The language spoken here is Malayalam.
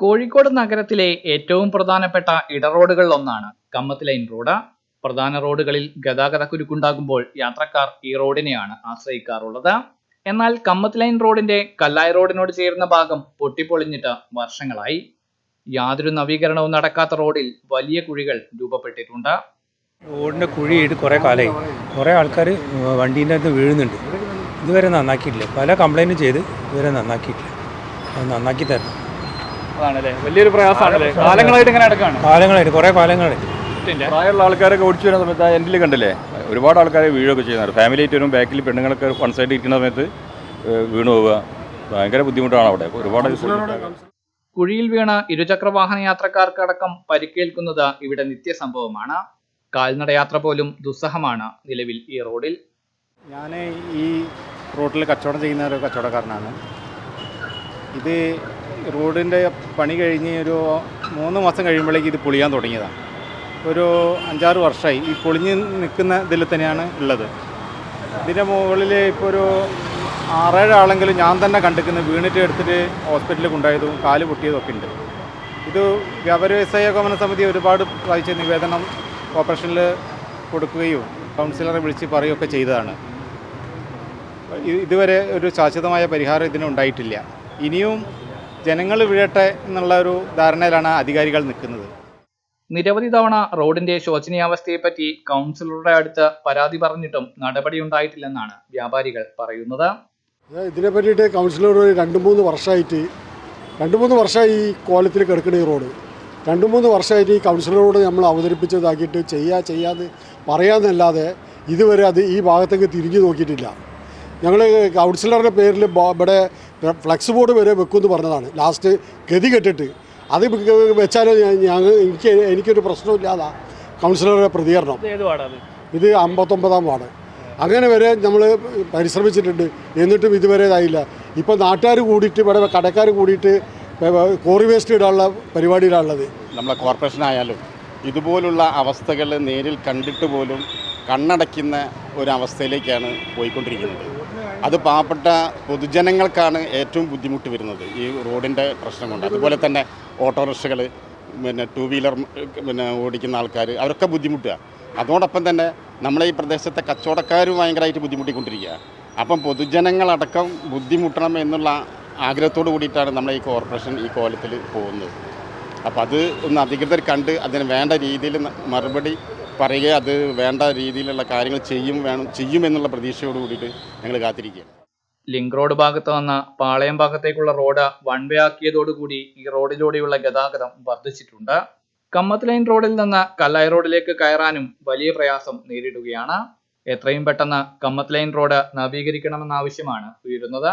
കോഴിക്കോട് നഗരത്തിലെ ഏറ്റവും പ്രധാനപ്പെട്ട ഇടറോഡുകളിലൊന്നാണ് കമ്മത്ത് ലൈൻ റോഡ് പ്രധാന റോഡുകളിൽ ഗതാഗത കുരുക്കുണ്ടാകുമ്പോൾ യാത്രക്കാർ ഈ റോഡിനെയാണ് ആശ്രയിക്കാറുള്ളത്. എന്നാൽ കമ്മത്ത് ലൈൻ റോഡിന്റെ കല്ലായ റോഡിനോട് ചേരുന്ന ഭാഗം പൊട്ടിപ്പൊളിഞ്ഞിട്ട് വർഷങ്ങളായി. യാതൊരു നവീകരണവും നടക്കാത്ത റോഡിൽ വലിയ കുഴികൾ രൂപപ്പെട്ടിട്ടുണ്ട്. റോഡിന്റെ കുഴിയിട്ട് കുറേ കാലമായി കുറേ ആൾക്കാർ വണ്ടീന്റെ അകത്ത് വീഴുന്നുണ്ട്. ഇതുവരെ നന്നാക്കിയിട്ടില്ല. പല കംപ്ലൈന്റും ചെയ്ത് ഇതുവരെ നന്നാക്കിയിട്ടില്ല. നന്നാക്കി തരണം. അതാണല്ലേ വലിയൊരു പ്രയാസമാണല്ലേ? കാലങ്ങളായിട്ട് ഇങ്ങനെ നടക്കാണ്. കാലങ്ങളായിട്ട് കുറേ കാലങ്ങളായിട്ട്. പ്രായമുള്ള ആൾക്കാരൊക്കെ ഓടിച്ചു വരുന്ന സമയത്ത് എൻഡിൽ കണ്ടില്ലേ? ഒരുപാട് ആൾക്കാരെ വീഴൊക്കെ ചെയ്യുന്നത് ഫാമിലി ആയിട്ട് വരും ബാക്കിൽ പെണ്ണുങ്ങളൊക്കെ വൺ സൈഡ് ഇരിക്കുന്ന സമയത്ത് വീണു പോവുക. ഭയങ്കര ബുദ്ധിമുട്ടാണ് അവിടെ. ഒരുപാട് കുഴിയിൽ വീണ ഇരുചക്ര വാഹന യാത്രക്കാർക്കടക്കം പരിക്കേൽക്കുന്നത് ഇവിടെ നിത്യസംഭവമാണ്. കാൽനടയാത്ര പോലും ദുസ്സഹമാണ് നിലവിൽ ഈ റോഡിൽ. ഞാൻ ഈ റോഡിൽ കച്ചവടം ചെയ്യുന്ന ഒരു കച്ചവടക്കാരനാണ്. ഇത് റോഡിന്റെ പണി കഴിഞ്ഞ് ഒരു മൂന്ന് മാസം കഴിയുമ്പോഴേക്ക് ഇത് പൊളിയാൻ തുടങ്ങിയതാണ് ഒരു അഞ്ചാറ് വർഷമായി ഈ പൊളിഞ്ഞ് നിൽക്കുന്ന ഇതിൽ തന്നെയാണ് ഉള്ളത്. ഇതിന്റെ മുകളിൽ ഇപ്പോൾ ഒരു ആറേഴ് ആളെങ്കിലും ഞാൻ തന്നെ കണ്ടിരിക്കുന്ന. വീണിട്ട് എടുത്തിട്ട് ഹോസ്പിറ്റലിൽ കൊണ്ടുപോയതും കാൽ പൊട്ടിയതും ഒക്കെ ഉണ്ട്. ഇത് വ്യാപാര വ്യവസായ ഗമന സമിതി ഒരുപാട് വായിച്ച നിവേദനം ഓപ്പറേഷനിൽ കൊടുക്കുകയും കൗൺസിലറെ വിളിച്ച് പറയുകയൊക്കെ ചെയ്തതാണ്. ഇതുവരെ ഒരു ശാശ്വതമായ പരിഹാരം ഇതിന് ഉണ്ടായിട്ടില്ല. ഇനിയും ജനങ്ങൾ വീഴട്ടെ എന്നുള്ള ഒരു ധാരണയിലാണ് അധികാരികൾ നിൽക്കുന്നത്. നിരവധി തവണ റോഡിന്റെ ശോചനീയാവസ്ഥയെപ്പറ്റി കൗൺസിലറുടെ അടുത്ത് പരാതി പറഞ്ഞിട്ടും നടപടി നടപടിയുണ്ടായിട്ടില്ലെന്നാണ് വ്യാപാരികൾ പറയുന്നത്. ഇതിനെ പറ്റിയിട്ട് കൗൺസിലർ ഒരു രണ്ട് മൂന്ന് വർഷമായിട്ട് രണ്ട് മൂന്ന് വർഷമായി ഈ കോലത്തിൽ കിടക്കുന്ന ഈ റോഡ്. രണ്ട് മൂന്ന് വർഷമായിട്ട് ഈ കൗൺസിലറോട് നമ്മൾ അവതരിപ്പിച്ചതാക്കിയിട്ട് ചെയ്യാ ചെയ്യാന്ന് പറയാന്നല്ലാതെ ഇതുവരെ അത് ഈ ഭാഗത്തേക്ക് തിരിഞ്ഞു നോക്കിയിട്ടില്ല. ഞങ്ങൾ കൗൺസിലറുടെ പേരിൽ ഇവിടെ ഫ്ലക്സ് ബോർഡ് വരെ വെക്കുമെന്ന് പറഞ്ഞതാണ്. ലാസ്റ്റ് ഗതി കെട്ടിട്ട്. അത് വെച്ചാൽ ഞാൻ എനിക്ക് എനിക്കൊരു പ്രശ്നമില്ലാതാ. കൗൺസിലറുടെ പ്രതികരണം. ഇത് അമ്പത്തൊമ്പതാം വാർഡ്. അങ്ങനെ വരെ നമ്മൾ പരിശ്രമിച്ചിട്ടുണ്ട്. എന്നിട്ടും ഇതുവരെ ഇതായില്ല. ഇപ്പം നാട്ടുകാർ കൂടിയിട്ട് ഇവിടെ കടക്കാർ കൂടിയിട്ട് കോറി വേസ്റ്റ് ഇടാനുള്ള പരിപാടിയിലാണുള്ളത് നമ്മളെ കോർപ്പറേഷൻ ആയാലും ഇതുപോലുള്ള അവസ്ഥകൾ നേരിൽ കണ്ടിട്ട് പോലും കണ്ണടയ്ക്കുന്ന ഒരു അവസ്ഥയിലേക്കാണ് പോയിക്കൊണ്ടിരിക്കുന്നത്. അത് പാവപ്പെട്ട പൊതുജനങ്ങൾക്കാണ് ഏറ്റവും ബുദ്ധിമുട്ട് വരുന്നത്. ഈ റോഡിന്റെ പ്രശ്നം കൊണ്ട് അതുപോലെ തന്നെ ഓട്ടോറിക്ഷകൾ പിന്നെ ടൂ വീലർ പിന്നെ ഓടിക്കുന്ന ആൾക്കാർ അവരൊക്കെ ബുദ്ധിമുട്ടുക. അതോടൊപ്പം തന്നെ നമ്മളെ ഈ പ്രദേശത്തെ കച്ചവടക്കാരും ഭയങ്കരമായിട്ട് ബുദ്ധിമുട്ടിക്കൊണ്ടിരിക്കുക. അപ്പം പൊതുജനങ്ങളടക്കം ബുദ്ധിമുട്ടണം എന്നുള്ള ആഗ്രഹത്തോട് കൂടിയിട്ടാണ് നമ്മളെ ഈ കോർപ്പറേഷൻ ഈ കോലത്തിൽ പോകുന്നത്. അപ്പോൾ അത് ഒന്ന് അധികൃതർ കണ്ട് അതിന് വേണ്ട രീതിയിൽ മറുപടി പറയുക അത് വേണ്ട രീതിയിലുള്ള കാര്യങ്ങൾ ചെയ്യും വേണം ചെയ്യുമെന്നുള്ള പ്രതീക്ഷയോട് കൂടിയിട്ട് ഞങ്ങൾ കാത്തിരിക്കുകയാണ്. ലിങ്ക് റോഡ് ഭാഗത്ത് വന്ന പാളയം ഭാഗത്തേക്കുള്ള റോഡ് വൺ വേ ആക്കിയതോടുകൂടി ഈ റോഡിലൂടെയുള്ള ഗതാഗതം വർദ്ധിച്ചിട്ടുണ്ട്. കമ്മത്ത് ലൈൻ റോഡിൽ നിന്ന് കല്ലായി റോഡിലേക്ക് കയറാനും വലിയ പ്രയാസം നേരിടുകയാണ്. എത്രയും പെട്ടെന്ന് കമ്മത്ത് ലൈൻ റോഡ് നവീകരിക്കണമെന്ന ആവശ്യമാണ് ഉയരുന്നത്.